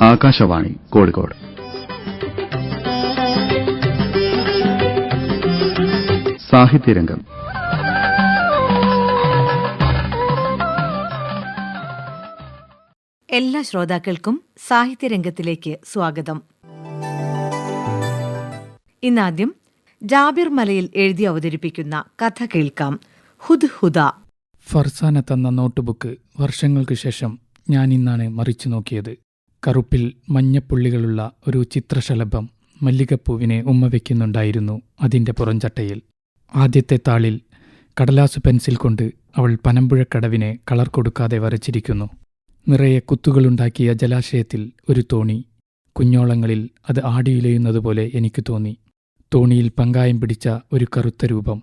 ആകാശവാണി കോഴിക്കോട്. സാഹിത്യരംഗം. എല്ലാ ശ്രോതാക്കൾക്കും സാഹിത്യരംഗത്തിലേക്ക് സ്വാഗതം. ഇന്നാദ്യം ജാബിർ മലയിൽ എഴുതി അവതരിപ്പിക്കുന്ന കഥ കേൾക്കാം. ഹുദ് ഹുദ. ഫർസാന തന്ന നോട്ട്ബുക്ക് വർഷങ്ങൾക്ക് ശേഷം ഞാൻ ഇന്നാണ് മറിച്ചു നോക്കിയത്. കറുപ്പിൽ മഞ്ഞപ്പുള്ളികളുള്ള ഒരു ചിത്രശലഭം മല്ലികപ്പൂവിനെ ഉമ്മ വയ്ക്കുന്നുണ്ടായിരുന്നു അതിന്റെ പുറംചട്ടയിൽ. ആദ്യത്തെ താളിൽ കടലാസു പെൻസിൽ കൊണ്ട് അവൾ പനമ്പുഴക്കടവിനെ കളർ കൊടുക്കാതെ വരച്ചിരിക്കുന്നു. നിറയെ കുത്തുകളുണ്ടാക്കിയ ജലാശയത്തിൽ ഒരു തോണി. കുഞ്ഞോളങ്ങളിൽ അത് ആടിയിലയുന്നതുപോലെ എനിക്ക് തോന്നി. തോണിയിൽ പങ്കായം പിടിച്ച ഒരു കറുത്ത രൂപം.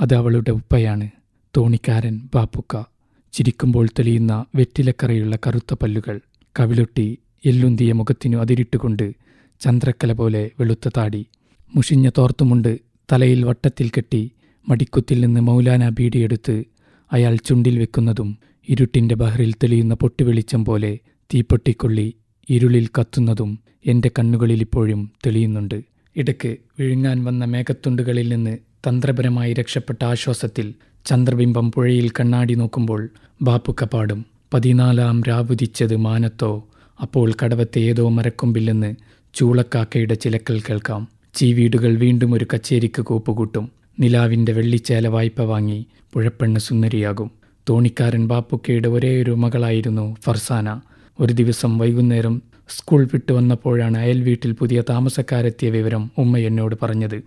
അത് അവളുടെ ഉപ്പയാണ്. തോണിക്കാരൻ ബാപ്പുക്ക. ചിരിക്കുമ്പോൾ തെളിയുന്ന വെറ്റിലക്കറയുള്ള കറുത്ത പല്ലുകൾ. കവിളൊട്ടി എല്ലുന്തിയ മുഖത്തിനു അതിരിട്ടുകൊണ്ട് ചന്ദ്രക്കല പോലെ വെളുത്ത താടി. മുഷിഞ്ഞ തോർത്തുമുണ്ട് തലയിൽ വട്ടത്തിൽ കെട്ടി മടിക്കുത്തിൽ നിന്ന് മൗലാന ബീഡിയെടുത്ത് അയാൾ ചുണ്ടിൽ വെക്കുന്നതും ഇരുട്ടിന്റെ ബഹറിൽ തെളിയുന്ന പൊട്ടുവെളിച്ചം പോലെ തീപ്പൊട്ടിക്കൊള്ളി ഇരുളിൽ കത്തുന്നതും എന്റെ കണ്ണുകളിൽ ഇപ്പോഴും തെളിയുന്നുണ്ട്. ഇടയ്ക്ക് വിഴുങ്ങാൻ വന്ന മേഘത്തുണ്ടുകളിൽ നിന്ന് തന്ത്രപരമായി രക്ഷപ്പെട്ട ആശ്വാസത്തിൽ ചന്ദ്രബിംബം പുഴയിൽ കണ്ണാടി നോക്കുമ്പോൾ ബാപ്പുക്ക പാടും. പതിനാലാം രാവുദിച്ചത് മാനത്തോ അപ്പോൾ കടവത്തെ ഏതോ മരക്കൊമ്പില്ലെന്ന് ചൂളക്കാക്കയുടെ ചിലക്കൽ കേൾക്കാം. ചീവീടുകൾ വീണ്ടും ഒരു കച്ചേരിക്ക് കൂപ്പുകൂട്ടും. നിലാവിന്റെ വെള്ളിച്ചേല വായ്പ വാങ്ങി പുഴപ്പെണ്ണ് സുന്ദരിയാകും. തോണിക്കാരൻ ബാപ്പുക്കയുടെ ഒരേയൊരു മകളായിരുന്നു ഫർസാന. ഒരു ദിവസം വൈകുന്നേരം സ്കൂൾ വിട്ടു വന്നപ്പോഴാണ് അയൽ വീട്ടിൽ പുതിയ താമസക്കാരെത്തിയ വിവരം ഉമ്മ എന്നോട് പറഞ്ഞത്.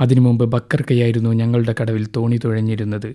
അതിനു മുമ്പ് ബക്കർക്കയായിരുന്നു ഞങ്ങളുടെ കടവിൽ തോണി തുഴഞ്ഞിരുന്നത്.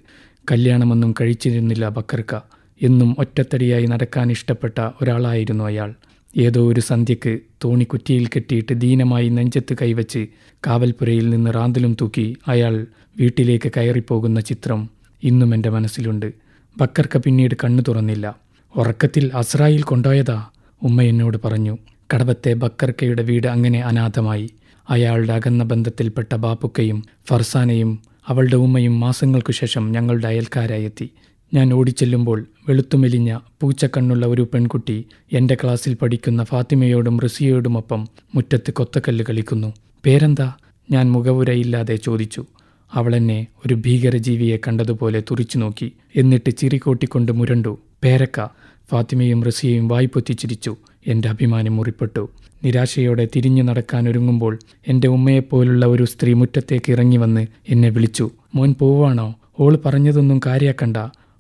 കല്യാണമൊന്നും കഴിച്ചിരുന്നില്ല ബക്കർക്ക. എന്നും ഒറ്റത്തടിയായി നടക്കാൻ ഇഷ്ടപ്പെട്ട ഒരാളായിരുന്നു അയാൾ. ഏതോ ഒരു സന്ധ്യക്ക് തോണി കുറ്റിയിൽ കെട്ടിയിട്ട് ദീനമായി നെഞ്ചത്ത് കൈവച്ച് കാവൽപ്പുരയിൽ നിന്ന് റാന്തലും തൂക്കി അയാൾ വീട്ടിലേക്ക് കയറിപ്പോകുന്ന ചിത്രം ഇന്നും എന്റെ മനസ്സിലുണ്ട്. ബക്കർക്ക് പിന്നീട് കണ്ണു തുറന്നില്ല. ഉറക്കത്തിൽ അസ്രായിൽ കൊണ്ടുപോയതാ ഉമ്മ എന്നോട് പറഞ്ഞു. കടവത്തെ ബക്കർക്കയുടെ വീട് അങ്ങനെ അനാഥമായി. അയാളുടെ അകന്ന ബന്ധത്തിൽപ്പെട്ട ബാപ്പുക്കയും ഫർസാനയും അവളുടെ ഉമ്മയും മാസങ്ങൾക്കു ശേഷം ഞങ്ങളുടെ അയൽക്കാരായി എത്തി ഞാൻ ഓടിച്ചെല്ലുമ്പോൾ വെളുത്തുമെലിഞ്ഞ പൂച്ചക്കണ്ണുള്ള ഒരു പെൺകുട്ടി എന്റെ ക്ലാസ്സിൽ പഠിക്കുന്ന ഫാത്തിമയോടും റിസിയോടുമൊപ്പം മുറ്റത്ത് കൊത്തക്കല്ല് കളിക്കുന്നു. പേരെന്താ? ഞാൻ മുഖവുരയില്ലാതെ ചോദിച്ചു. അവളെന്നെ ഒരു ഭീകരജീവിയെ കണ്ടതുപോലെ തുറിച്ചു നോക്കി. എന്നിട്ട് ചിരികോട്ടിക്കൊണ്ട് മുരണ്ടു. പേരക്ക. ഫാത്തിമയും റസിയയും വായ്പൊത്തിച്ചിരിച്ചു എന്റെ അഭിമാനം മുറിപ്പെട്ടു. നിരാശയോടെ തിരിഞ്ഞു നടക്കാനൊരുങ്ങുമ്പോൾ എന്റെ ഉമ്മയെപ്പോലുള്ള ഒരു സ്ത്രീ മുറ്റത്തേക്ക് ഇറങ്ങി വന്ന് എന്നെ വിളിച്ചു. മോൻ പോവാണോ? ഓൾ പറഞ്ഞതൊന്നും കാര്യാക്കണ്ട.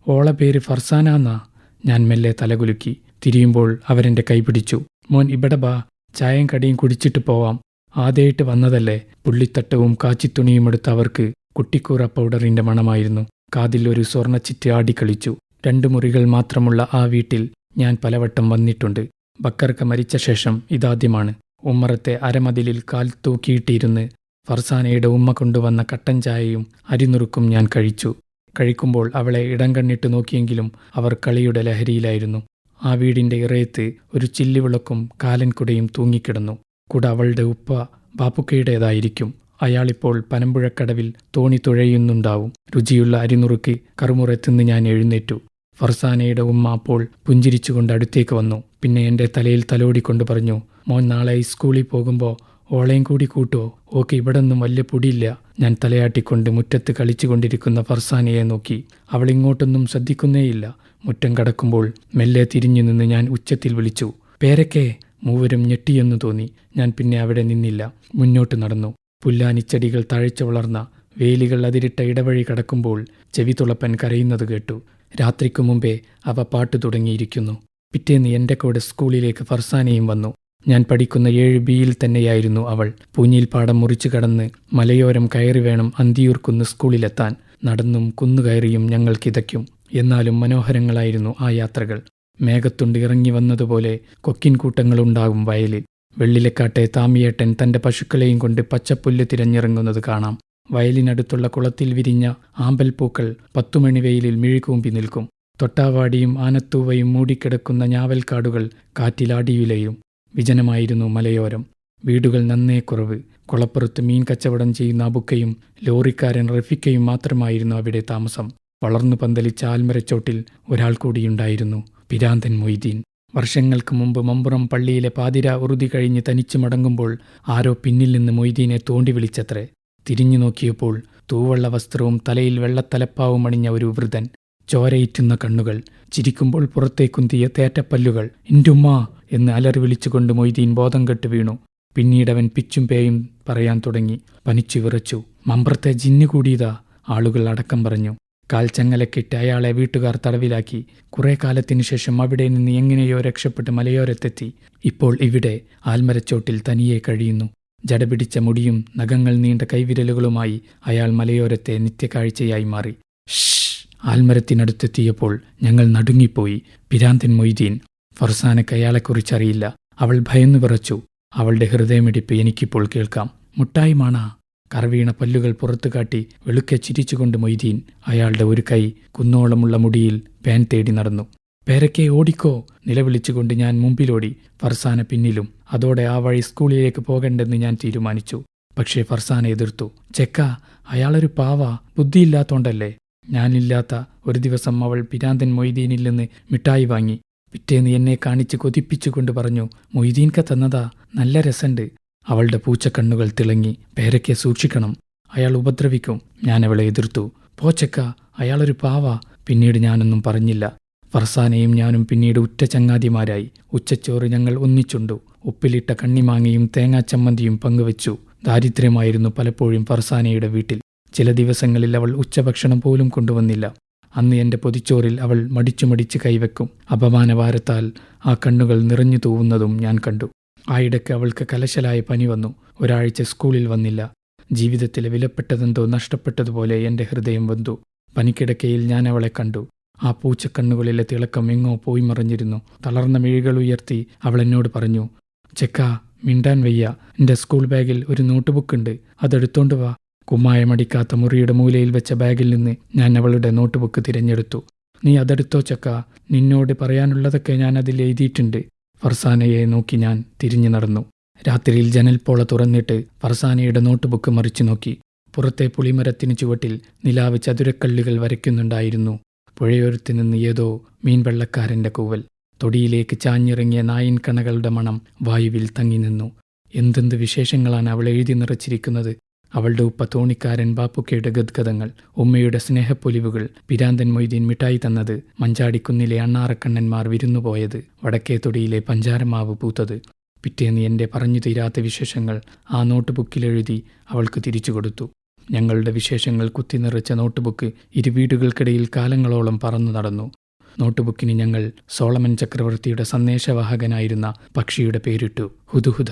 ഓളെ പേര് ഫർസാനാന്നാ ഞാൻ മെല്ലെ തലകുലുക്കി. തിരിയുമ്പോൾ അവരെന്റെ കൈ പിടിച്ചു. മോൻ ഇവിടെ ബാ. ചായയും കടിയും കുടിച്ചിട്ട് പോവാം. ആദ്യമായിട്ട് വന്നതല്ലേ? പുള്ളിത്തട്ടവും കാച്ചിത്തുണിയും എടുത്ത അവർക്ക് കുട്ടിക്കൂറ പൗഡറിന്റെ മണമായിരുന്നു. കാതിൽ ഒരു സ്വർണച്ചിറ്റ് ആടിക്കളിച്ചു. രണ്ടു മുറികൾ മാത്രമുള്ള ആ വീട്ടിൽ ഞാൻ പലവട്ടം വന്നിട്ടുണ്ട്. ബക്കർക്ക മരിച്ച ശേഷം ഇതാദ്യമാണ്. ഉമ്മറത്തെ അരമതിലിൽ കാൽ തൂക്കിയിട്ടിരുന്ന് ഫർസാനയുടെ ഉമ്മ കൊണ്ടുവന്ന കട്ടൻ ചായയും അരിനുറുക്കും ഞാൻ കഴിച്ചു. കഴിക്കുമ്പോൾ അവളെ ഇടം കണ്ണിട്ട് നോക്കിയെങ്കിലും അവർ കളിയുടെ ലഹരിയിലായിരുന്നു. ആ വീടിന്റെ ഇറയത്ത് ഒരു ചില്ലുവിളക്കും കാലൻകുടയും തൂങ്ങിക്കിടന്നു. കുട അവളുടെ ഉപ്പ ബാപ്പുക്കയുടേതായിരിക്കും. അയാളിപ്പോൾ പനമ്പുഴക്കടവിൽ തോണി തുഴയുന്നുണ്ടാവും. രുചിയുള്ള അരിനുറുക്കി കറുമുറത്തുനിന്ന് ഞാൻ എഴുന്നേറ്റു. ഫർസാനയുടെ ഉമ്മ അപ്പോൾ പുഞ്ചിരിച്ചുകൊണ്ട് അടുത്തേക്ക് വന്നു. പിന്നെ എന്റെ തലയിൽ തലോടിക്കൊണ്ട് പറഞ്ഞു മോൻ നാളെ സ്കൂളിൽ പോകുമ്പോൾ ഓളയും കൂടി കൂട്ടുവോ ഓക്കെ ഇവിടെ ഒന്നും വലിയ പൊടിയില്ല. ഞാൻ തലയാട്ടിക്കൊണ്ട് മുറ്റത്ത് കളിച്ചുകൊണ്ടിരിക്കുന്ന ഫർസാനിയെ നോക്കി. അവൾ ഇങ്ങോട്ടൊന്നും ശ്രദ്ധിക്കുന്നേയില്ല. മുറ്റം കടക്കുമ്പോൾ മെല്ലെ തിരിഞ്ഞു നിന്ന് ഞാൻ ഉച്ചത്തിൽ വിളിച്ചു. പേരക്കെ മൂവരും ഞെട്ടിയെന്നു തോന്നി. ഞാൻ പിന്നെ അവിടെ നിന്നില്ല. മുന്നോട്ട് നടന്നു. പുല്ലാനിച്ചെടികൾ തഴച്ചു വളർന്ന വേലികൾ അതിരിട്ട ഇടവഴി കടക്കുമ്പോൾ ചെവിതുളപ്പൻ കരയുന്നത് കേട്ടു. രാത്രിക്കു മുമ്പേ അവ പാട്ടു തുടങ്ങിയിരിക്കുന്നു പിറ്റേന്ന് എന്റെ കൂടെ സ്കൂളിലേക്ക് ഫർസാനയും വന്നു. ഞാൻ പഠിക്കുന്ന ഏഴ് ബിയിൽ തന്നെയായിരുന്നു അവൾ. പൂഞ്ഞിൽ പാടം മുറിച്ചു കടന്ന് മലയോരം കയറി വേണം അന്തിയൂർക്കുന്ന് സ്കൂളിലെത്താൻ. നടന്നും കുന്നുകയറിയും ഞങ്ങൾ കിതയ്ക്കും. എന്നാലും മനോഹരങ്ങളായിരുന്നു ആ യാത്രകൾ. മേഘത്തുണ്ട് ഇറങ്ങി വന്നതുപോലെ കൊക്കിൻ കൂട്ടങ്ങളുണ്ടാകും വയലിൽ. വെള്ളിലെക്കാട്ടെ താമിയേട്ടൻ തന്റെ പശുക്കളെയും കൊണ്ട് പച്ചപ്പുല്ല് തിരഞ്ഞിറങ്ങുന്നത് കാണാം. വയലിനടുത്തുള്ള കുളത്തിൽ വിരിഞ്ഞ ആമ്പൽപ്പൂക്കൾ പത്തുമണി വെയിലിൽ മിഴികൂമ്പി നിൽക്കും. തൊട്ടാവാടിയും ആനത്തൂവയും മൂടിക്കിടക്കുന്ന ഞാവൽക്കാടുകൾ കാറ്റിലാടിയുലയും വിജനമായിരുന്നു മലയോരം. വീടുകൾ നന്നേ കുറവ്. കുളപ്പുറത്ത് മീൻ കച്ചവടം ചെയ്യുന്ന അബുക്കയും ലോറിക്കാരൻ റഫിക്കയും മാത്രമായിരുന്നു അവിടെ താമസം. വളർന്നു പന്തലിച്ച ആൽമരച്ചോട്ടിൽ ഒരാൾ കൂടിയുണ്ടായിരുന്നു പിരാന്തൻ മൊയ്തീൻ. വർഷങ്ങൾക്ക് മുമ്പ് മമ്പുറം പള്ളിയിലെ പാതിര ഉറുതി കഴിഞ്ഞ് തനിച്ചു മടങ്ങുമ്പോൾ ആരോ പിന്നിൽ നിന്ന് മൊയ്തീനെ തോണ്ടി വിളിച്ചത്രേ. തിരിഞ്ഞു നോക്കിയപ്പോൾ തൂവള്ള വസ്ത്രവും തലയിൽ വെള്ളത്തലപ്പാവും അണിഞ്ഞ ഒരു വൃതൻ. ചോരയിറ്റുന്ന കണ്ണുകൾ ചിരിക്കുമ്പോൾ പുറത്തേക്കുന്തിയ തേറ്റപ്പല്ലുകൾ ഇന്റുമ്മ എന്ന് അലറി വിളിച്ചുകൊണ്ട് മൊയ്തീൻ ബോധം കെട്ട് വീണു. പിന്നീടവൻ പിച്ചും പേയും പറയാൻ തുടങ്ങി. പനിച്ചു വിറച്ചു. മമ്പ്രത്തെ ജിന്നു കൂടിയതാ ആളുകൾ അടക്കം പറഞ്ഞു. കാൽച്ചങ്ങലക്കിട്ട് അയാളെ വീട്ടുകാർ തടവിലാക്കി. കുറെ കാലത്തിനു ശേഷം അവിടെ നിന്ന് എങ്ങനെയോ രക്ഷപ്പെട്ട് മലയോരത്തെത്തി. ഇപ്പോൾ ഇവിടെ ആൽമരച്ചോട്ടിൽ തനിയെ കഴിയുന്നു. ജടപിടിച്ച മുടിയും നഖങ്ങൾ നീണ്ട കൈവിരലുകളുമായി അയാൾ മലയോരത്തെ നിത്യകാഴ്ചയായി മാറി. ഷ് ആൽമരത്തിനടുത്തെത്തിയപ്പോൾ ഞങ്ങൾ നടുങ്ങിപ്പോയി. പിരാന്തൻ മൊയ്തീൻ ഫർസാനെ കയാളെക്കുറിച്ചറിയില്ല അവൾ ഭയന്നു വിറച്ചു. അവളുടെ ഹൃദയമിടിപ്പ് എനിക്കിപ്പോൾ കേൾക്കാം. മുട്ടായി മാണ കറവീണ പല്ലുകൾ പുറത്തു കാട്ടി വെളുക്കെ ചിരിച്ചുകൊണ്ട് മൊയ്തീൻ അയാളുടെ ഒരു കൈ കുന്നോളമുള്ള മുടിയിൽ പാൻ തേടി നടന്നു. പേരക്കെ ഓടിക്കോ. നിലവിളിച്ചുകൊണ്ട് ഞാൻ മുമ്പിലോടി. ഫർസാന പിന്നിലും. അതോടെ ആ വഴി സ്കൂളിലേക്ക് പോകണ്ടെന്ന് ഞാൻ തീരുമാനിച്ചു. പക്ഷേ ഫർസാന എതിർത്തു. ചെക്ക അയാളൊരു പാവ. ബുദ്ധിയില്ലാത്തോണ്ടല്ലേ? ഞാനില്ലാത്ത ഒരു ദിവസം അവൾ പിരാന്തൻ മൊയ്തീനിൽ നിന്ന് മിഠായി വാങ്ങി. പിറ്റേന്ന് എന്നെ കാണിച്ച് കൊതിപ്പിച്ചുകൊണ്ട് പറഞ്ഞു മൊയ്തീൻക തന്നതാ നല്ല രസണ്ട്. അവളുടെ പൂച്ചക്കണ്ണുകൾ തിളങ്ങി പേരയ്ക്ക് സൂക്ഷിക്കണം. അയാൾ ഉപദ്രവിക്കും. ഞാൻ അവളെ എതിർത്തു. പോച്ചക്ക അയാളൊരു പാവ. പിന്നീട് ഞാനൊന്നും പറഞ്ഞില്ല. ഫർസാനയും ഞാനും പിന്നീട് ഉറ്റ ചങ്ങാതിമാരായി. ഉച്ചച്ചോറ് ഞങ്ങൾ ഒന്നിച്ചുണ്ടു. ഉപ്പിലിട്ട കണ്ണിമാങ്ങയും തേങ്ങാച്ചമ്മന്തിയും പങ്കുവച്ചു. ദാരിദ്ര്യമായിരുന്നു പലപ്പോഴും ഫർസാനയുടെ വീട്ടിൽ. ചില ദിവസങ്ങളിൽ അവൾ ഉച്ചഭക്ഷണം പോലും കൊണ്ടുവന്നില്ല. അന്ന് എന്റെ പൊതിച്ചോറിൽ അവൾ മടിച്ചു മടിച്ച് കൈവെക്കും. അപമാനഭാരത്താൽ ആ കണ്ണുകൾ നിറഞ്ഞു തൂവുന്നതും ഞാൻ കണ്ടു. ആയിടയ്ക്ക് അവൾക്ക് കലശലായ പനി വന്നു. ഒരാഴ്ച സ്കൂളിൽ വന്നില്ല. ജീവിതത്തിലെ വിലപ്പെട്ടതെന്തോ നഷ്ടപ്പെട്ടതുപോലെ എന്റെ ഹൃദയം വന്നു പനിക്കിടക്കയിൽ ഞാൻ അവളെ കണ്ടു. ആ പൂച്ചക്കണ്ണുകളിലെ തിളക്കം എങ്ങോ പോയി മറിഞ്ഞിരുന്നു. തളർന്ന മിഴികൾ ഉയർത്തി അവൾ എന്നോട് പറഞ്ഞു ചെക്ക മിണ്ടാൻ വയ്യ. എന്റെ സ്കൂൾ ബാഗിൽ ഒരു നോട്ട് ബുക്കുണ്ട് അതെടുത്തോണ്ട് വാ. കുമ്മായമടിക്കാത്ത മുറിയുടെ മൂലയിൽ വെച്ച ബാഗിൽ നിന്ന് ഞാൻ അവളുടെ നോട്ട് ബുക്ക് തിരഞ്ഞെടുത്തു. നീ അതെടുത്തോ ചക്ക. നിന്നോട് പറയാനുള്ളതൊക്കെ ഞാൻ അതിൽ എഴുതിയിട്ടുണ്ട്. ഫർസാനയെ നോക്കി ഞാൻ തിരിഞ്ഞു നടന്നു. രാത്രിയിൽ ജനൽപ്പോള തുറന്നിട്ട് ഫർസാനയുടെ നോട്ട് ബുക്ക് മറിച്ചു നോക്കി. പുറത്തെ പുളിമരത്തിന് ചുവട്ടിൽ നിലാവ് ചതുരക്കള്ളികൾ വരയ്ക്കുന്നുണ്ടായിരുന്നു. പുഴയോരത്ത് നിന്ന് ഏതോ മീൻവെള്ളക്കാരന്റെ കൂവൽ. തൊടിയിലേക്ക് ചാഞ്ഞിറങ്ങിയ നായിൻ കണകളുടെ മണം വായുവിൽ തങ്ങി നിന്നു എന്തെന്ത് വിശേഷങ്ങളാണ് അവൾ എഴുതി നിറച്ചിരിക്കുന്നത്? അവളുടെ ഉപ്പ തോണിക്കാരൻ ബാപ്പുക്കയുടെ ഗദ്ഗതങ്ങൾ ഉമ്മയുടെ സ്നേഹപ്പൊലിവുകൾ പിരാന്തൻ മൊയ്തീൻ മിഠായി തന്നത് മഞ്ചാടിക്കുന്നിലെ അണ്ണാറക്കണ്ണന്മാർ വിരുന്നുപോയത് വടക്കേ തൊടിയിലെ പഞ്ചാരമാവ് പൂത്തത്. പിറ്റേന്ന് എന്റെ പറഞ്ഞു തീരാത്ത വിശേഷങ്ങൾ ആ നോട്ട് ബുക്കിലെഴുതി അവൾക്ക് തിരിച്ചു കൊടുത്തു. ഞങ്ങളുടെ വിശേഷങ്ങൾ കുത്തി നിറച്ച നോട്ട് ബുക്ക് ഇരുവീടുകൾക്കിടയിൽ കാലങ്ങളോളം പറന്നു നടന്നു. നോട്ട്ബുക്കിന് ഞങ്ങൾ സോളമൻ ചക്രവർത്തിയുടെ സന്ദേശവാഹകനായിരുന്ന പക്ഷിയുടെ പേരിട്ടു. ഹുദുഹുദ.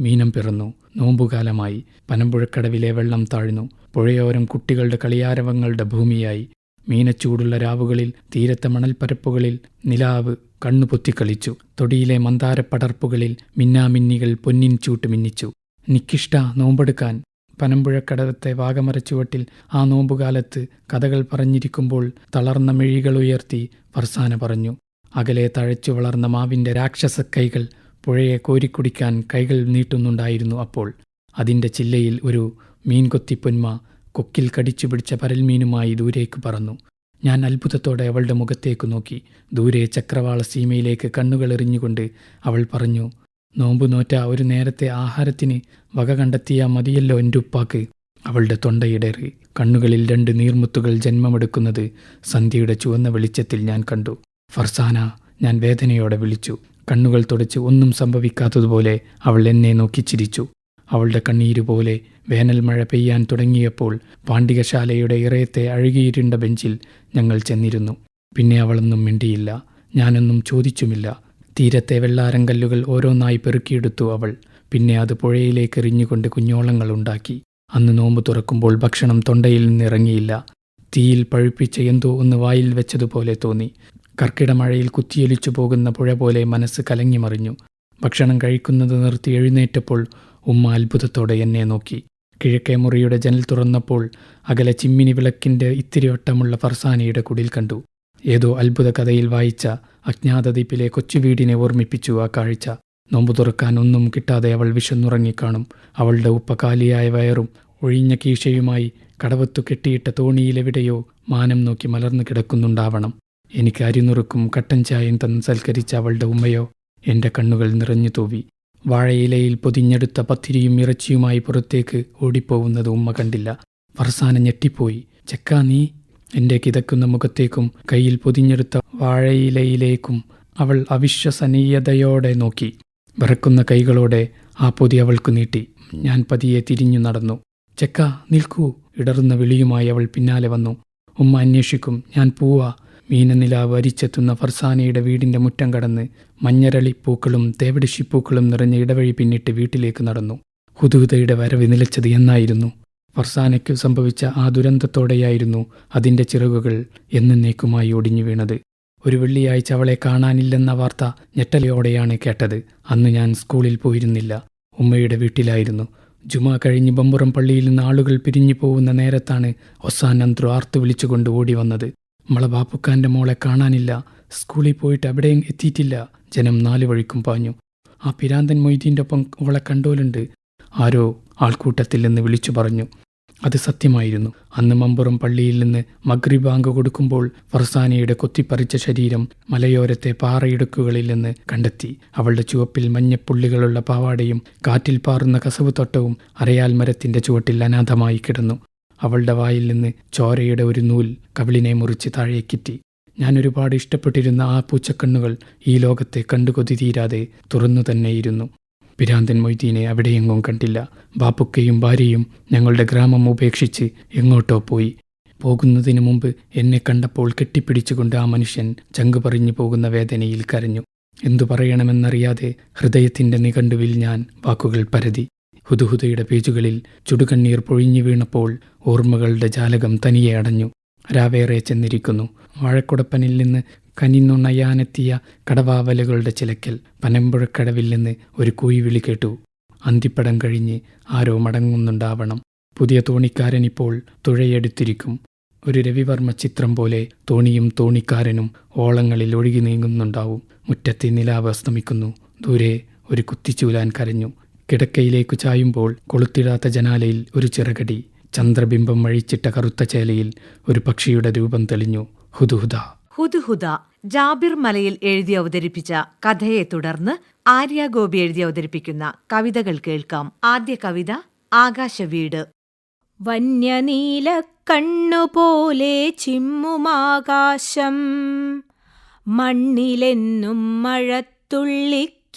മീനം പിറന്നു. നോമ്പുകാലമായി പനമ്പുഴക്കടവിലെ വെള്ളം താഴ്ന്നു. പുഴയോരം കുട്ടികളുടെ കളിയാരവങ്ങളുടെ ഭൂമിയായി. മീനച്ചൂടുള്ള രാവുകളിൽ തീരത്തെ മണൽപ്പരപ്പുകളിൽ നിലാവ് കണ്ണു പൊത്തിക്കളിച്ചു തൊടിയിലെ മന്ദാരപ്പടർപ്പുകളിൽ മിന്നാമിന്നികൾ പൊന്നിൻ ചൂട്ട് മിന്നിച്ചു. നിക്കിഷ്ട നോമ്പെടുക്കാൻ പനമ്പുഴക്കടവത്തെ വാഗമരച്ചുവട്ടിൽ ആ നോമ്പുകാലത്ത് കഥകൾ പറഞ്ഞിരിക്കുമ്പോൾ തളർന്ന മിഴികൾ ഉയർത്തി ഫർസാന പറഞ്ഞു. അകലെ തഴച്ചു വളർന്ന മാവിന്റെ രാക്ഷസ കൈകൾ പുഴയെ കോരിക്കുടിക്കാൻ കൈകൾ നീട്ടുന്നുണ്ടായിരുന്നു അപ്പോൾ. അതിന്റെ ചില്ലയിൽ ഒരു മീൻകൊത്തിപ്പൊന്മ കൊക്കിൽ കടിച്ചു പിടിച്ച പരൽമീനുമായി ദൂരേക്ക് പറന്നു. ഞാൻ അത്ഭുതത്തോടെ അവളുടെ മുഖത്തേക്ക് നോക്കി. ദൂരെ ചക്രവാള സീമയിലേക്ക് കണ്ണുകൾ എറിഞ്ഞുകൊണ്ട് അവൾ പറഞ്ഞു നോമ്പു നോറ്റ ഒരു നേരത്തെ ആഹാരത്തിന് വക കണ്ടെത്തിയ മതിയല്ലോ എന്റെ ഉപ്പാക്ക് അവളുടെ തൊണ്ടയിടറി കണ്ണുകളിൽ രണ്ട് നീർമുത്തുകൾ ജന്മമെടുക്കുന്നത് സന്ധ്യയുടെ ചുവന്ന വെളിച്ചത്തിൽ ഞാൻ കണ്ടു. ഫർസാന ഞാൻ വേദനയോടെ വിളിച്ചു. കണ്ണുകൾ തുടച്ച് ഒന്നും സംഭവിക്കാത്തതുപോലെ അവൾ എന്നെ നോക്കി ചിരിച്ചു. അവളുടെ കണ്ണീരുപോലെ വേനൽ മഴ പെയ്യാൻ തുടങ്ങിയപ്പോൾ പാണ്ഡികശാലയുടെ ഇറയത്തെ അഴുകിയിരുണ്ട ബെഞ്ചിൽ ഞങ്ങൾ ചെന്നിരുന്നു. പിന്നെ അവളൊന്നും മിണ്ടിയില്ല. ഞാനൊന്നും ചോദിച്ചുമില്ല. തീരത്തെ വെള്ളാരങ്കല്ലുകൾ ഓരോന്നായി പെറുക്കിയെടുത്തു അവൾ. പിന്നെ അത് പുഴയിലേക്ക് എറിഞ്ഞുകൊണ്ട് കുഞ്ഞോളങ്ങൾ ഉണ്ടാക്കി. അന്ന് നോമ്പ് തുറക്കുമ്പോൾ ഭക്ഷണം തൊണ്ടയിൽ നിന്നിറങ്ങിയില്ല. തീയിൽ പഴുപ്പിച്ച എന്തോ ഒന്ന് വായിൽ വെച്ചതുപോലെ തോന്നി. കർക്കിടമഴയിൽ കുത്തിയൊലിച്ചു പോകുന്ന പുഴ പോലെ മനസ്സ് കലങ്ങിമറിഞ്ഞു. ഭക്ഷണം കഴിക്കുന്നത് നിർത്തി എഴുന്നേറ്റപ്പോൾ ഉമ്മ അത്ഭുതത്തോടെ എന്നെ നോക്കി. കിഴക്കേ മുറിയുടെ ജനൽ തുറന്നപ്പോൾ അകലെ ചിമ്മിനി വിളക്കിന്റെ ഇത്തിരി വട്ടമുള്ള ഫർസാനയുടെ കുടിൽ കണ്ടു. ഏതോ അത്ഭുത കഥയിൽ വായിച്ച അജ്ഞാതദ്വീപിലെ കൊച്ചുവീടിനെ ഓർമ്മിപ്പിച്ചു ആ കാഴ്ച. നോമ്പു തുറക്കാൻ ഒന്നും കിട്ടാതെ അവൾ വിശന്നുറങ്ങിക്കാണും. അവളുടെ ഉപ്പകാലിയായ വയറും ഒഴിഞ്ഞ കീശയുമായി കടവത്തു കെട്ടിയിട്ട തോണിയിലെവിടെയോ മാനം നോക്കി മലർന്നു കിടക്കുന്നുണ്ടാവണം. എനിക്ക് അരിനുറുക്കും കട്ടൻ ചായയും തന്ന് സൽക്കരിച്ച അവളുടെ ഉമ്മയോ എന്റെ കണ്ണുകൾ നിറഞ്ഞു തൂവി. വാഴയിലയിൽ പൊതിഞ്ഞെടുത്ത പത്തിരിയും ഇറച്ചിയുമായി പുറത്തേക്ക് ഓടിപ്പോവുന്നത് ഉമ്മ കണ്ടില്ല. ഫർസാന ഞെട്ടിപ്പോയി. ചെക്കാ നീ? എന്റെ കിതക്കുന്ന മുഖത്തേക്കും കയ്യിൽ പൊതിഞ്ഞെടുത്ത വാഴയിലയിലേക്കും അവൾ അവിശ്വസനീയതയോടെ നോക്കി. വിറക്കുന്ന കൈകളോടെ ആ പൊതി അവൾക്ക് നീട്ടി. ഞാൻ പതിയെ തിരിഞ്ഞു നടന്നു. ചെക്കാ നിൽക്കൂ ഇടറുന്ന വിളിയുമായി അവൾ പിന്നാലെ വന്നു. ഉമ്മ അന്വേഷിക്കും. ഞാൻ പൂവാ. മീനനിലാവ് അരിച്ചെത്തുന്ന ഫർസാനയുടെ വീടിന്റെ മുറ്റം കടന്ന് മഞ്ഞരളിപ്പൂക്കളും തേവടിശിപ്പൂക്കളും നിറഞ്ഞ ഇടവഴി പിന്നിട്ട് വീട്ടിലേക്ക് നടന്നു. ഹുദുഹുദയുടെ വരവ് നിലച്ചത് എന്നായിരുന്നു. ഫർസാനയ്ക്കു സംഭവിച്ച ആ ദുരന്തത്തോടെയായിരുന്നു അതിന്റെ ചിറകുകൾ എന്നേക്കുമായി ഒടിഞ്ഞു വീണത്. ഒരു വെള്ളിയാഴ്ച അവളെ കാണാനില്ലെന്ന വാർത്ത ഞെട്ടലയോടെയാണ് കേട്ടത്. അന്ന് ഞാൻ സ്കൂളിൽ പോയിരുന്നില്ല. ഉമ്മയുടെ വീട്ടിലായിരുന്നു. ജുമാ കഴിഞ്ഞ് ബമ്പുറം പള്ളിയിൽ നിന്ന് ആളുകൾ പിരിഞ്ഞു പോകുന്ന നേരത്താണ് ഒസാനന്ത്രു ആർത്തു വിളിച്ചുകൊണ്ട് ഓടി വന്നത്. നമ്മളെ ബാപ്പുക്കാന്റെ മോളെ കാണാനില്ല സ്കൂളിൽ പോയിട്ട് എവിടെയും എത്തിയിട്ടില്ല ജനം നാല് വഴിക്കും പാഞ്ഞു. ആ പിരാന്തൻ മൊയ്തീന്റെ ഒപ്പം അവളെ കണ്ടോലുണ്ട്. ആരോ ആൾക്കൂട്ടത്തിൽ നിന്ന് വിളിച്ചു പറഞ്ഞു. അത് സത്യമായിരുന്നു. അന്ന് മമ്പുറം പള്ളിയിൽ നിന്ന് മഗ്രി ബാങ്ക് കൊടുക്കുമ്പോൾ ഫർസാനയുടെ കൊത്തിപ്പറിച്ച ശരീരം മലയോരത്തെ പാറയിടുക്കുകളിൽ നിന്ന് കണ്ടെത്തി. അവളുടെ ചുവപ്പിൽ മഞ്ഞപ്പുള്ളികളുള്ള പാവാടയും കാറ്റിൽ പാറുന്ന കസവ് തൊട്ടവും അരയാൽ മരത്തിന്റെ ചുവട്ടിൽ അനാഥമായി കിടന്നു. അവളുടെ വായിൽ നിന്ന് ചോരയുടെ ഒരു നൂൽ കവിളിനെ മുറിച്ച് താഴേക്കിറ്റി ഞാൻ ഒരുപാട് ഇഷ്ടപ്പെട്ടിരുന്ന ആ പൂച്ചക്കണ്ണുകൾ ഈ ലോകത്തെ കണ്ടുകൊതി തീരാതെ തുറന്നു തന്നെയിരുന്നു. പിരാന്തൻ മൊയ്തീനെ അവിടെയെങ്ങും കണ്ടില്ല. ബാപ്പുക്കയും ഭാര്യയും ഞങ്ങളുടെ ഗ്രാമം ഉപേക്ഷിച്ച് എങ്ങോട്ടോ പോയി. പോകുന്നതിന് മുമ്പ് എന്നെ കണ്ടപ്പോൾ കെട്ടിപ്പിടിച്ചുകൊണ്ട് ആ മനുഷ്യൻ ചങ്കു പറഞ്ഞു പോകുന്ന വേദനയിൽ കരഞ്ഞു. എന്തു പറയണമെന്നറിയാതെ ഹൃദയത്തിന്റെ നിഘണ്ടുവിൽ ഞാൻ വാക്കുകൾ പരതി. ഹുദുഹുദയുടെ പേജുകളിൽ ചുടുകണ്ണീർ പൊഴിഞ്ഞു വീണപ്പോൾ ഓർമ്മകളുടെ ജാലകം തനിയെ അടഞ്ഞു. രാവേറെ ചെന്നിരിക്കുന്നു. വാഴക്കുടപ്പനിൽ നിന്ന് കനിന്നുണയാനെത്തിയ കടവാവലുകളുടെ ചിലക്കൽ പനമ്പുഴക്കടവിൽ നിന്ന് ഒരു കൂയിവിളി കേട്ടു. അന്തിപ്പടം കഴിഞ്ഞ് ആരോ മടങ്ങുന്നുണ്ടാവണം. പുതിയ തോണിക്കാരൻ ഇപ്പോൾ തുഴയെടുത്തിരിക്കും. ഒരു രവിവർമ്മ ചിത്രം പോലെ തോണിയും തോണിക്കാരനും ഓളങ്ങളിൽ ഒഴുകി നീങ്ങുന്നുണ്ടാവും. മുറ്റത്തെ നിലാവ് അസ്തമിക്കുന്നു. ദൂരെ ഒരു കുത്തിച്ചൂലാൻ കരഞ്ഞു. കിടക്കയിലേക്കു ചായുമ്പോൾ കൊളുത്തിടാത്ത ജനാലയിൽ ഒരു ചിറകടി. ചന്ദ്രബിംബം വഴിച്ചിട്ട കറുത്ത ചേലയിൽ ഒരു പക്ഷിയുടെ രൂപം തെളിഞ്ഞു. ഹുദുഹുദ. ഹുദുഹുദ. ജാബിർ മലയിൽ എഴുതി അവതരിപ്പിച്ച കഥയെ തുടർന്ന് ആര്യ ഗോപി എഴുതി അവതരിപ്പിക്കുന്ന കവിതകൾ കേൾക്കാം. ആദ്യ കവിത ആകാശവീട്. വന്യനീല കണ്ണുപോലെ ചിമ്മുമാകാശം. മണ്ണിലെന്നും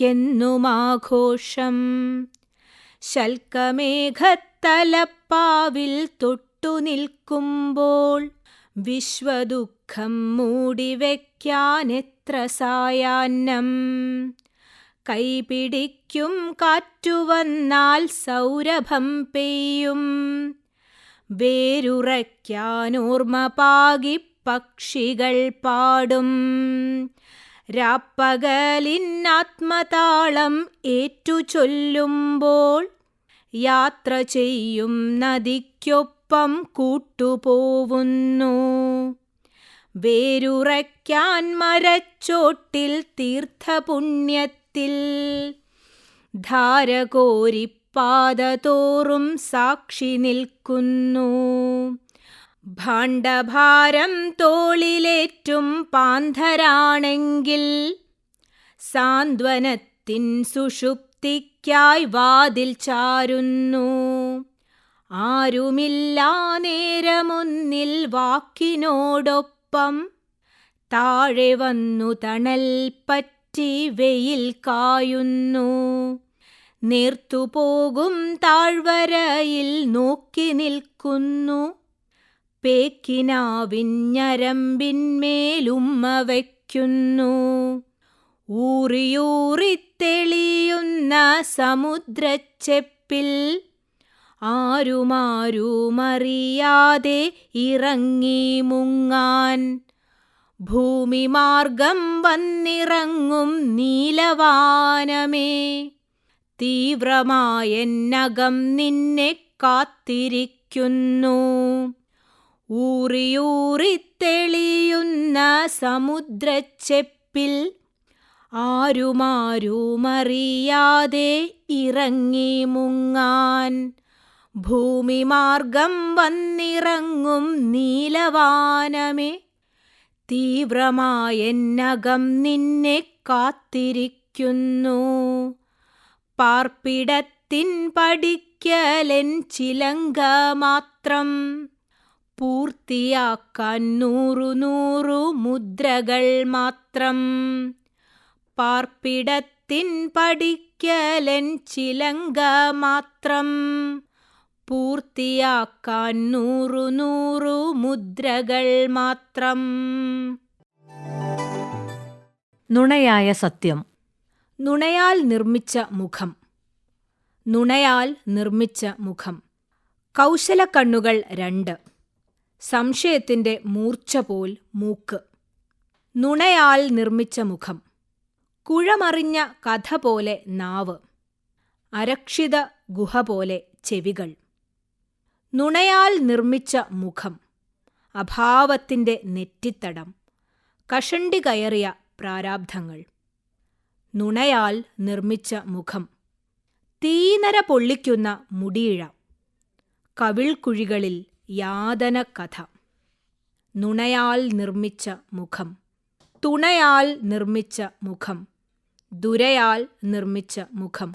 മഴത്തുള്ളിക്കെന്നുമാഘോഷം ശൽക്കമേഘത്തലപ്പാവിൽ തൊട്ടു നിൽക്കുമ്പോൾ വിശ്വദുഃഖം മൂടിവെക്കാനെത്ര സായാഹ്നം. കൈപിടിക്കും കാറ്റുവന്നാൽ സൗരഭം പെയ്യും. വേരുറയ്ക്കാനോർമ്മ പാകി പക്ഷികൾ പാടും. രാപ്പകലിന്നാത്മതാളം ഏറ്റു ചൊല്ലുമ്പോൾ യാത്ര ചെയ്യും നദിക്കൊപ്പം കൂട്ടുപോവുന്നു. വേരുറയ്ക്കാൻ മരച്ചോട്ടിൽ തീർത്ഥപുണ്യത്തിൽ ധാരകോരിപ്പാത സാക്ഷി നിൽക്കുന്നു. ഭാണ്ഡഭാരം തോളിലേറ്റും പാന്ധരാണെങ്കിൽ സാന്ത്വനത്തിൻ സുഷുപ്തിക്കായി വാതിൽ ചാരുന്നു. ആരുമില്ലാ നേരമൊന്നിൽ വാക്കിനോടൊപ്പം. താഴെ വന്നു തണൽ പറ്റി വെയിൽ കായുന്നു. നേർത്തുപോകും താഴ്വരയിൽ നോക്കി നിൽക്കുന്നു. പേക്കിനാവിഞ്ഞരമ്പിന്മേലുമ്മ വയ്ക്കുന്നു. ഊറിയൂറിത്തെളിയുന്ന സമുദ്രച്ചെപ്പിൽ ആരുമാരുമറിയാതെ ഇറങ്ങി മുങ്ങാൻ. ഭൂമിമാർഗം വന്നിറങ്ങും നീലവാനമേ. തീവ്രമായെന്നകം നിന്നെ കാത്തിരിക്കുന്നു. ഊറിയൂറിത്തെളിയുന്ന സമുദ്രച്ചെപ്പിൽ ആരുമാരുമറിയാതെ ഇറങ്ങി മുങ്ങാൻ ഭൂമിമാർഗം വന്നിറങ്ങും നീലവാനമേ. തീവ്രമായെന്നകം നിന്നെ കാത്തിരിക്കുന്നു. പാർപ്പിടത്തിൻ പടിക്കലെൻ ചിലങ്ക മാത്രം പൂർത്തിയാക്കാൻ നൂറു നൂറു മുദ്രകൾ മാത്രം. പാർപ്പിടത്തിൻ പഠിക്കലൻ ചിലങ്ക മാത്രം. പൂർത്തിയാക്കാൻ നൂറു നൂറു മുദ്രകൾ മാത്രം. നുണയായ സത്യം. നുണയാൽ നിർമ്മിച്ച മുഖം. നുണയാൽ നിർമ്മിച്ച മുഖം. കൗശലക്കണ്ണുകൾ രണ്ട്. സംശയത്തിന്റെ മൂർച്ച പോൽ മൂക്ക്. നുണയാൽ നിർമ്മിച്ച മുഖം. കുഴമറിഞ്ഞ കഥ പോലെ നാവ്. അരക്ഷിത ഗുഹ പോലെ ചെവികൾ. നുണയാൽ നിർമ്മിച്ച മുഖം. അഭാവത്തിന്റെ നെറ്റിത്തടം. കഷണ്ടി കയറിയ പ്രാരാബ്ധങ്ങൾ നുണയാൽ നിർമ്മിച്ച മുഖം. തീനര പൊള്ളിക്കുന്ന മുടിയിഴ. കവിൾക്കുഴികളിൽ യാതന കഥ നുണയാൽ നിർമ്മിച്ച മുഖം. തുണയാൽ നിർമ്മിച്ച മുഖം. ദുരയാൽ നിർമ്മിച്ച മുഖം.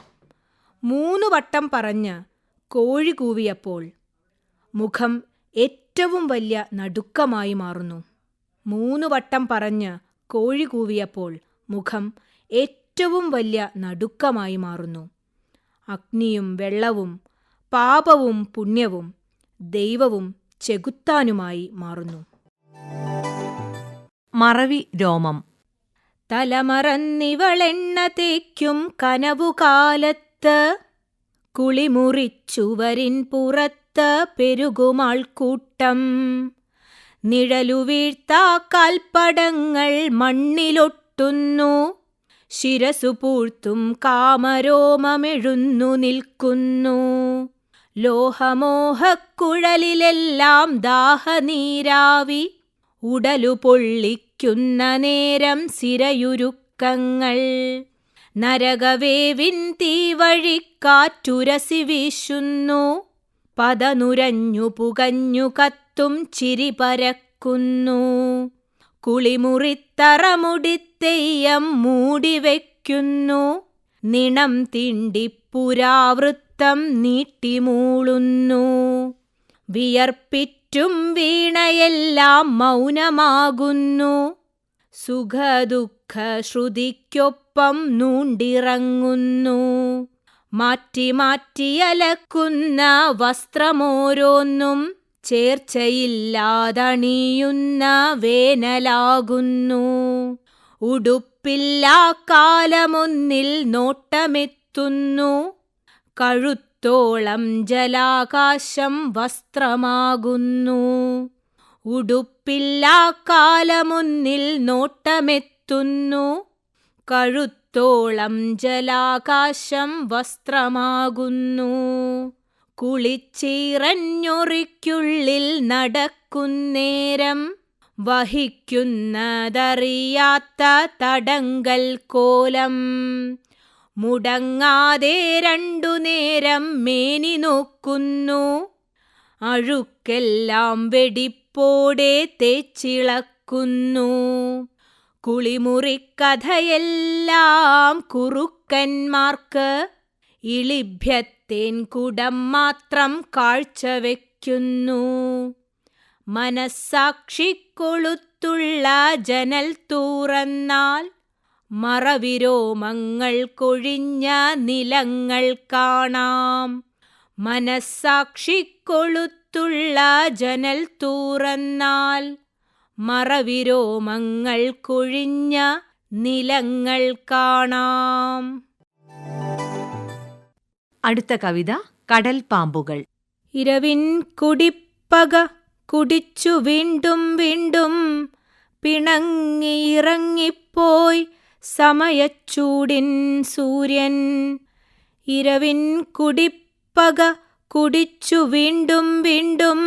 മൂന്നു വട്ടം പറഞ്ഞ് കോഴി കൂവിയപ്പോൾ മുഖം ഏറ്റവും വലിയ നടുക്കമായി മാറുന്നു. മൂന്നു വട്ടം പറഞ്ഞ് കോഴി കൂവിയപ്പോൾ മുഖം ഏറ്റവും വലിയ നടുക്കമായി മാറുന്നു. അഗ്നിയും വെള്ളവും പാപവും പുണ്യവും ദൈവവും ചെകുത്താനുമായി മാറുന്നു. മറവി രോമം. തലമറന്നിവളെണ്ണ തേക്കും കനവുകാലത്ത് കുളിമുറിച്ചുവരിൻ പുറത്ത് പെരുകുമാൾക്കൂട്ടം. നിഴലു വീഴ്ത്താ കാൽപ്പടങ്ങൾ മണ്ണിലൊട്ടുന്നു ശിരസുപൂഴ്ത്തും കാമരോമമെഴുന്നു നിൽക്കുന്നു. ലോഹമോഹക്കുഴലിലെല്ലാം ദാഹനീരാവി ഉടലു പൊള്ളിക്കുന്ന നേരം സിരയുരുക്കങ്ങൾ. നരകവേവിൻ തീവഴിക്കാറ്റുരസി വീശുന്നു. പതനുരഞ്ഞു പുകഞ്ഞു കത്തും ചിരി പരക്കുന്നു. കുളിമുറിത്തറമുടിത്തെയ്യം മൂടിവെക്കുന്നു നിണം തിണ്ടിപ്പുരാവൃത്തം നീട്ടിമൂളുന്നു. വിയർപ്പിറ്റും വീണയെല്ലാം മൗനമാകുന്നു. സുഖദുഃഖ ശ്രുതിക്കൊപ്പം നൂണ്ടിറങ്ങുന്നു. മാറ്റി മാറ്റിയലക്കുന്ന വസ്ത്രമോരോന്നും ചേർച്ചയില്ലാതണിയുന്ന വേനലാകുന്നു. ഉടുപ്പില്ലാ കാലമൊന്നിൽ നോട്ടമെത്തുന്നു. കഴുത്തോളം ജലാകാശം വസ്ത്രമാകുന്നു. ഉടുപ്പില്ലാ കാലമൊന്നിൽ നോട്ടമെത്തുന്നു. കഴുത്തോളം ജലാകാശം വസ്ത്രമാകുന്നു. കുളിച്ചീറഞ്ഞൊറിക്കുള്ളിൽ നടക്കുന്നേരം വഹിക്കുന്നതറിയാത്ത തടങ്കൽ കോലം. മുടങ്ങാതെ രണ്ടു നേരം മേനി നോക്കുന്നു. അഴുക്കെല്ലാം വെടിപ്പോടെ തേച്ചിളക്കുന്നു. കുളിമുറിക്കഥയെല്ലാം കുറുക്കന്മാർക്ക് ഇളിഭ്യത്തേൻ കുടം മാത്രം കാഴ്ചവെക്കുന്നു. മനസ്സാക്ഷിക്കൊളുത്തുള്ള ജനൽ തുറന്നാൽ മറവിരോമങ്ങൾ കൊഴിഞ്ഞ നിലങ്ങൾ കാണാം. മനസ്സാക്ഷിക്കൊളുത്തുള്ള ജനൽ തൂറന്നാൽ മറവിരോമങ്ങൾ കൊഴിഞ്ഞ നിലങ്ങൾ കാണാം. അടുത്ത കവിത കടൽ പാമ്പുകൾ ഇരവിൻ കുടിപ്പക കുടിച്ചു വീണ്ടും വീണ്ടും പിണങ്ങിയിറങ്ങിപ്പോയി സമയച്ചൂടിൻ സൂര്യൻ. ഇരവിൻ കുടിപ്പക കുടിച്ചു വീണ്ടും വീണ്ടും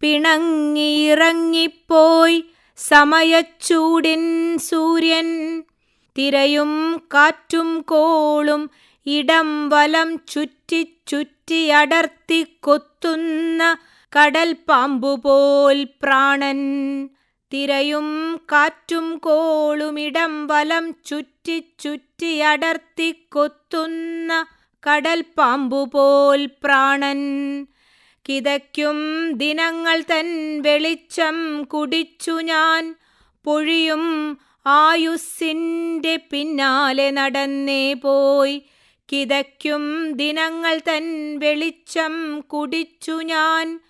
പിണങ്ങിയിറങ്ങിപ്പോയി സമയച്ചൂടിൻ സൂര്യൻ. തിരയും കാറ്റും കോളും ഇടം വലം ചുറ്റി ചുറ്റി അടർത്തി കൊത്തുന്ന കടൽ പാമ്പുപോൽ പ്രാണൻ. തിരയും കാറ്റും കോളുമിടം വലം ചുറ്റി ചുറ്റി അടർത്തി കൊത്തുന്ന കടൽ പാമ്പുപോൽ പ്രാണൻ. കിതയ്ക്കും ദിനങ്ങൾ തൻ വെളിച്ചം കുടിച്ചു ഞാൻ. പൊഴിയും ആയുസ്സിന്റെ പിന്നാലെ നടന്നേ പോയി. കിതയ്ക്കും ദിനങ്ങൾ തൻ വെളിച്ചം കുടിച്ചു ഞാൻ.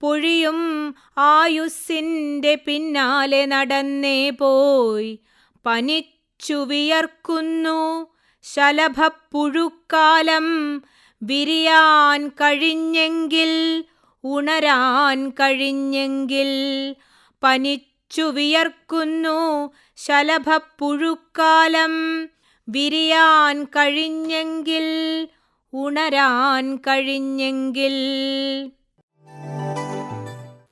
പൊഴിയും ആയുസ്സിന്റെ പിന്നാലെ നടന്നേ പോയി. പനിച്ചു വിയർക്കുന്നു ശലഭപ്പുഴുക്കാലം വിരിയാൻ കഴിഞ്ഞെങ്കിൽ ഉണരാൻ കഴിഞ്ഞെങ്കിൽ പനിച്ചു വിയർക്കുന്നു ശലഭപ്പുഴുക്കാലം വിരിയാൻ കഴിഞ്ഞെങ്കിൽ ഉണരാൻ കഴിഞ്ഞെങ്കിൽ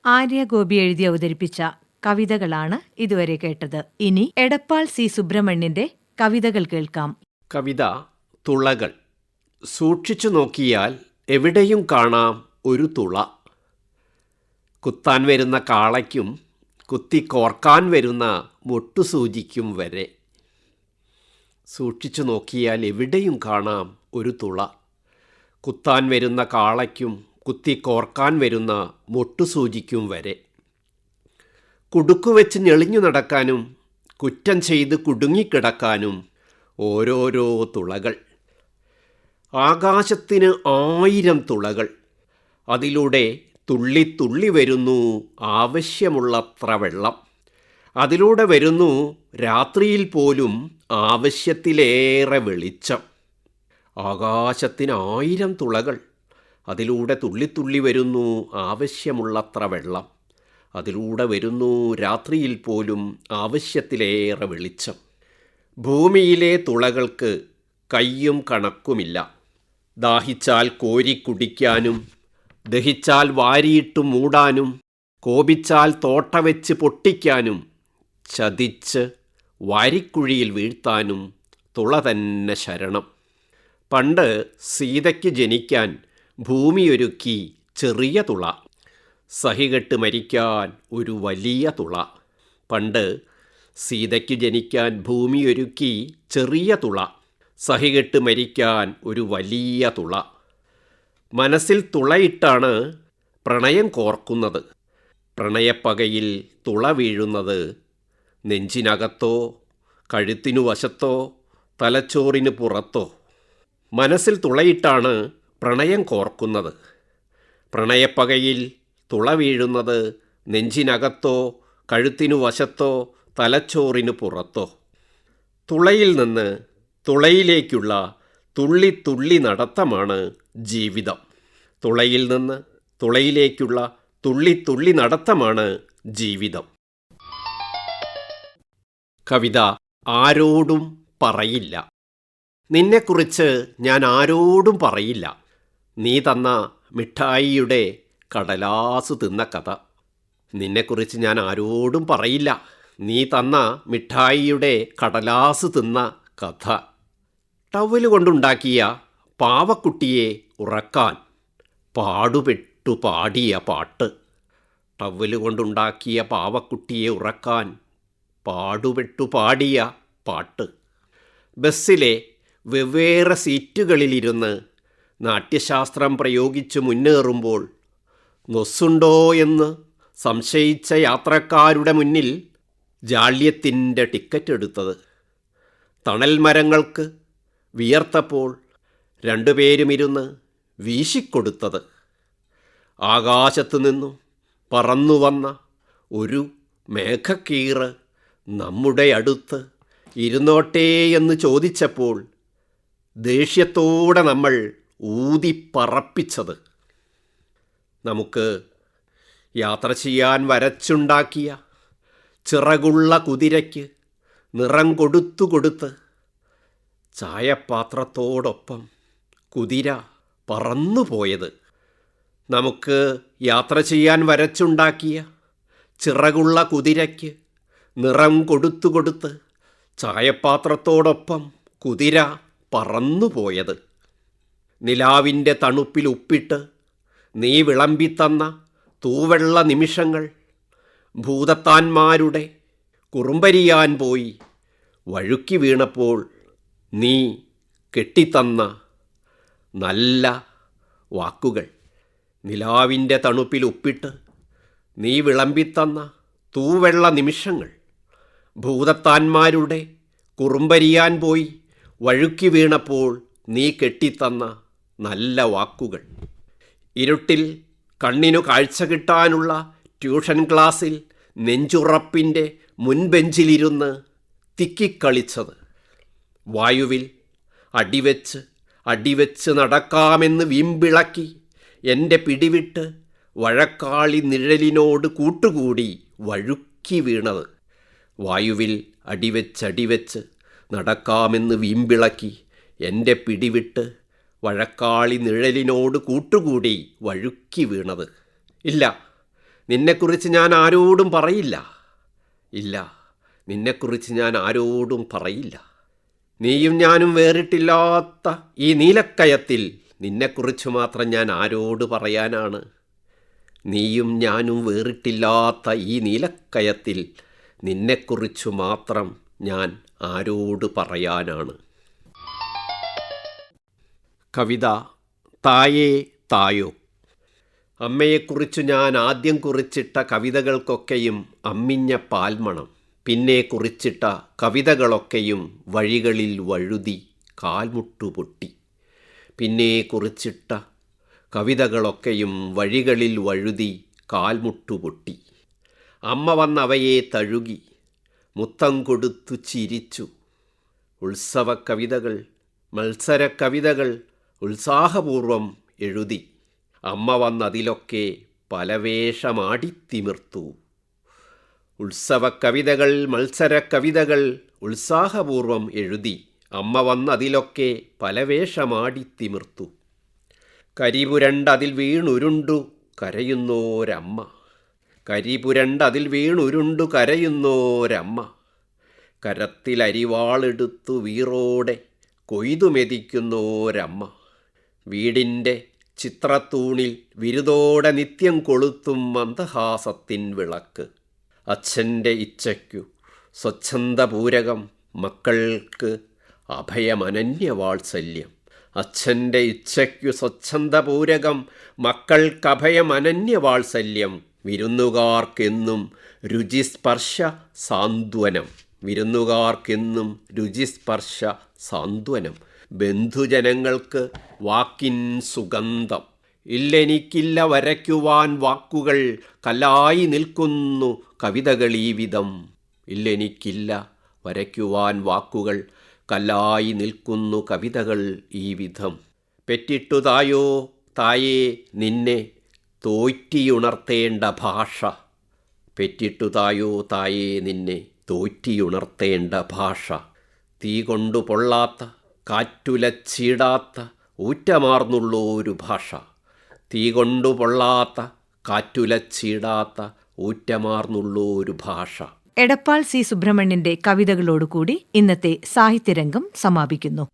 ആര്യ ഗോപി എഴുതി അവതരിപ്പിച്ച കവിതകളാണ് ഇതുവരെ കേട്ടത്. ഇനി എടപ്പാൾ സി സുബ്രഹ്മണ്യന്റെ കവിതകൾ കേൾക്കാം. കവിത തുളകൾ. സൂക്ഷിച്ചു നോക്കിയാൽ എവിടെയും കാണാം ഒരു തുള. കുത്താൻ വരുന്ന കാളയ്ക്കും കുത്തിക്കോർക്കാൻ വരുന്ന മൊട്ടുസൂചിക്കും വരെ. സൂക്ഷിച്ചു നോക്കിയാൽ എവിടെയും കാണാം ഒരു തുള. കുത്താൻ വരുന്ന കാളയ്ക്കും കുത്തിക്കോർക്കാൻ വരുന്ന മുട്ടുസൂചിക്കും വരെ. കുടുക്കുവെച്ച് ഞെളിഞ്ഞു നടക്കാനും കുറ്റം ചെയ്ത് കുടുങ്ങിക്കിടക്കാനും ഓരോരോ തുളകൾ. ആകാശത്തിന് ആയിരം തുളകൾ. അതിലൂടെ തുള്ളി തുള്ളി വരുന്നു ആവശ്യമുള്ളത്ര വെള്ളം. അതിലൂടെ വരുന്നു രാത്രിയിൽ പോലും ആവശ്യത്തിലേറെ വെളിച്ചം. ആകാശത്തിന് ആയിരം തുളകൾ. അതിലൂടെ തുള്ളിത്തുള്ളി വരുന്നു ആവശ്യമുള്ളത്ര വെള്ളം. അതിലൂടെ വരുന്നു രാത്രിയിൽ പോലും ആവശ്യത്തിലേറെ വെളിച്ചം. ഭൂമിയിലെ തുളകൾക്ക് കയ്യും കണക്കുമില്ല. ദാഹിച്ചാൽ കോരി കുടിക്കാനും ദഹിച്ചാൽ വാരിയിട്ട് മൂടാനും കോപിച്ചാൽ തോട്ട വെച്ച് പൊട്ടിക്കാനും ചതിച്ച് വാരിക്കുഴിയിൽ വീഴ്ത്താനും തുള തന്നെ ശരണം. പണ്ട് സീതയ്ക്ക് ജനിക്കാൻ ഭൂമിയൊരുക്കി ചെറിയ തുള. സഹികെട്ട് മരിക്കാൻ ഒരു വലിയ തുള. പണ്ട് സീതയ്ക്ക് ജനിക്കാൻ ഭൂമിയൊരുക്കി ചെറിയ തുള. സഹികെട്ട് മരിക്കാൻ ഒരു വലിയ തുള. മനസ്സിൽ തുളയിട്ടാണ് പ്രണയം കോർക്കുന്നത്. പ്രണയപ്പകയിൽ തുള വീഴുന്നത് നെഞ്ചിനകത്തോ കഴുത്തിനു വശത്തോ തലച്ചോറിന് പുറത്തോ. മനസ്സിൽ തുളയിട്ടാണ് പ്രണയം കോർക്കുന്നത്. പ്രണയപ്പകയിൽ തുള വീഴുന്നത് നെഞ്ചിനകത്തോ കഴുത്തിനു വശത്തോ തലച്ചോറിനു പുറത്തോ. തുളയിൽ നിന്ന് തുളയിലേക്കുള്ള തുള്ളി തുള്ളി നടത്തമാണ് ജീവിതം. തുളയിൽ നിന്ന് തുളയിലേക്കുള്ള തുള്ളി തുള്ളി നടത്തമാണ് ജീവിതം. കവിത ആരോടും പറയില്ല. നിന്നെക്കുറിച്ച് ഞാൻ ആരോടും പറയില്ല. നീ തന്ന മിഠായിയുടെ കടലാസ് തിന്ന കഥ. നിന്നെക്കുറിച്ച് ഞാൻ ആരോടും പറയില്ല. നീ തന്ന മിഠായിയുടെ കടലാസ് തിന്ന കഥ. ടവൽ കൊണ്ടുണ്ടാക്കിയ പാവക്കുട്ടിയെ ഉറക്കാൻ പാടുപെട്ടു പാടിയ പാട്ട്. ടവൽ കൊണ്ടുണ്ടാക്കിയ പാവക്കുട്ടിയെ ഉറക്കാൻ പാടുപെട്ടു പാടിയ പാട്ട്. ബസ്സിലെ വെവ്വേറെ സീറ്റുകളിലിരുന്ന് നാട്യശാസ്ത്രം പ്രയോഗിച്ച് മുന്നേറുമ്പോൾ നൊസ്സുണ്ടോ എന്ന് സംശയിച്ച യാത്രക്കാരുടെ മുന്നിൽ ജാള്യത്തിന്റെ ടിക്കറ്റ് എടുത്തത്. തണൽ മരങ്ങൾക്ക് വിയർത്തപ്പോൾ രണ്ടുപേരുമിരുന്ന് വീശിക്കൊടുത്തത്. ആകാശത്തു നിന്നും പറന്നു വന്ന ഒരു മേഘക്കീറ് നമ്മുടെ അടുത്ത് ഇരുന്നോട്ടേ എന്ന് ചോദിച്ചപ്പോൾ ദേഷ്യത്തോടെ നമ്മൾ ഊതിപ്പറപ്പിച്ചത്. നമുക്ക് യാത്ര ചെയ്യാൻ വരച്ചുണ്ടാക്കിയ ചിറകുള്ള കുതിരയ്ക്ക് നിറം കൊടുത്തു കൊടുത്ത് ചായപാത്രത്തോടൊപ്പം കുതിര പറന്നുപോയത് നമുക്ക് യാത്ര ചെയ്യാൻ വരച്ചുണ്ടാക്കിയ ചിറകുള്ള കുതിരയ്ക്ക് നിറം കൊടുത്തു കൊടുത്ത് ചായപാത്രത്തോടൊപ്പം കുതിര പറന്നുപോയത് നിലാവിന്റെ തണുപ്പിൽ ഉപ്പിട്ട് നീ വിളമ്പിത്തന്ന തൂവെള്ള നിമിഷങ്ങൾ ഭൂതത്താന്മാരുടെ കുറുമ്പരിയാൻ പോയി വഴുക്കി വീണപ്പോൾ നീ കെട്ടിത്തന്ന നല്ല വാക്കുകൾ. നിലാവിന്റെ തണുപ്പിൽ ഉപ്പിട്ട് നീ വിളമ്പിത്തന്ന തൂവെള്ള നിമിഷങ്ങൾ ഭൂതത്താന്മാരുടെ കുറുമ്പരിയാൻ പോയി വഴുക്കി വീണപ്പോൾ നീ കെട്ടിത്തന്ന നല്ല വാക്കുകൾ. ഇരുട്ടിൽ കണ്ണിനു കാഴ്ച കിട്ടാനുള്ള ട്യൂഷൻ ക്ലാസ്സിൽ നെഞ്ചുറപ്പിന്റെ മുൻബെഞ്ചിലിരുന്ന് തിക്കിക്കളിച്ചത്. വായുവിൽ അടിവെച്ച് അടിവെച്ച് നടക്കാമെന്ന് വീമ്പിളക്കി എന്റെ പിടിവിട്ട് വഴക്കാളി നിഴലിനോട് കൂട്ടുകൂടി വഴുക്കി വീണത്. വായുവിൽ അടിവെച്ചടിവെച്ച് നടക്കാമെന്ന് വീമ്പിളക്കി എന്റെ പിടിവിട്ട് വഴക്കാളി നിഴലിനോട് കൂട്ടുകൂടി വഴുക്കി വീണത്. ഇല്ല നിന്നെക്കുറിച്ച് ഞാൻ ആരോടും പറയില്ല. ഇല്ല നിന്നെക്കുറിച്ച് ഞാൻ ആരോടും പറയില്ല. നീയും ഞാനും വേറിട്ടില്ലാത്ത ഈ നീലക്കയത്തിൽ നിന്നെക്കുറിച്ച് മാത്രം ഞാൻ ആരോട് പറയാനാണ്. നീയും ഞാനും വേറിട്ടില്ലാത്ത ഈ നീലക്കയത്തിൽ നിന്നെക്കുറിച്ച് മാത്രം ഞാൻ ആരോട് പറയാനാണ്. കവിത തായേ തായോ അമ്മയെക്കുറിച്ചു ഞാൻ ആദ്യം കുറിച്ചിട്ട കവിതകൾക്കൊക്കെയും അമ്മിഞ്ഞ പാൽമണം പിന്നെ കുറിച്ചിട്ട കവിതകളൊക്കെയും വഴികളിൽ വഴുതി കാൽമുട്ടുപൊട്ടി പിന്നെ കുറിച്ചിട്ട കവിതകളൊക്കെയും വഴികളിൽ വഴുതി കാൽമുട്ടുപൊട്ടി അമ്മ വന്നവയെ തഴുകി മുത്തം കൊടുത്തു ചിരിച്ചു. ഉത്സവ കവിതകൾ മത്സര കവിതകൾ ഉത്സാഹപൂർവം എഴുതി. അമ്മ വന്നതിലൊക്കെ പലവേഷമാടിത്തിമിർത്തു. ഉത്സവ കവിതകൾ മത്സര കവിതകൾ ഉത്സാഹപൂർവം എഴുതി. അമ്മ വന്നതിലൊക്കെ പലവേഷമാടിത്തിമിർത്തു. കരിപുരണ്ടതിൽ വീണുരുണ്ടു കരയുന്നോരമ്മ. കരിപുരണ്ടതിൽ വീണുരുണ്ടു കരയുന്നോരമ്മ. കരത്തിലരിവാളെടുത്തു വീറോടെ കൊയ്തുമെതിക്കുന്നോരമ്മ. വീടിന്റെ ചിത്രത്തൂണിൽ വിരുതോടെ നിത്യം കൊളുത്തും മന്ദഹാസത്തിൻ വിളക്ക്. അച്ഛന്റെ ഇച്ഛയ്ക്കു സ്വച്ഛന്ദപൂരകം മക്കൾക്ക് അഭയമനന്യവാത്സല്യം. അച്ഛന്റെ ഇച്ഛയ്ക്കു സ്വച്ഛന്ദപൂരകം മക്കൾക്കഭയമനന്യവാത്സല്യം. വിരുന്നുകാർക്കെന്നും രുചിസ്പർശ സാന്ത്വനം. വിരുന്നുകാർക്കെന്നും രുചിസ്പർശ സാന്ത്വനം. ബന്ധുജനങ്ങൾക്ക് വാക്കിൻ സുഗന്ധം. ഇല്ലെനിക്കില്ല വരയ്ക്കുവാൻ വാക്കുകൾ കല്ലായി നിൽക്കുന്നു കവിതകൾ ഈ വിധം. ഇല്ലെനിക്കില്ല വരയ്ക്കുവാൻ വാക്കുകൾ കല്ലായി നിൽക്കുന്നു കവിതകൾ ഈ വിധം. പെറ്റിട്ടു തായോ തായേ നിന്നെ തോറ്റിയുണർത്തേണ്ട ഭാഷ. പെറ്റിട്ടു തായോ തായേ നിന്നെ തോറ്റിയുണർത്തേണ്ട ഭാഷ. തീ കൊണ്ടു പൊള്ളാത്ത കാറ്റുലച്ചീടാത്ത ഊറ്റമാർന്നുള്ളൊരു ഭാഷ. തീ കൊണ്ടു പൊള്ളാത്ത കാറ്റുലച്ചീടാത്ത ഊറ്റമാർന്നുള്ളൊരു ഭാഷ. എടപ്പാൾ സി സുബ്രഹ്മണ്യന്റെ കവിതകളോടുകൂടി ഇന്നത്തെ സാഹിത്യരംഗം സമാപിക്കുന്നു.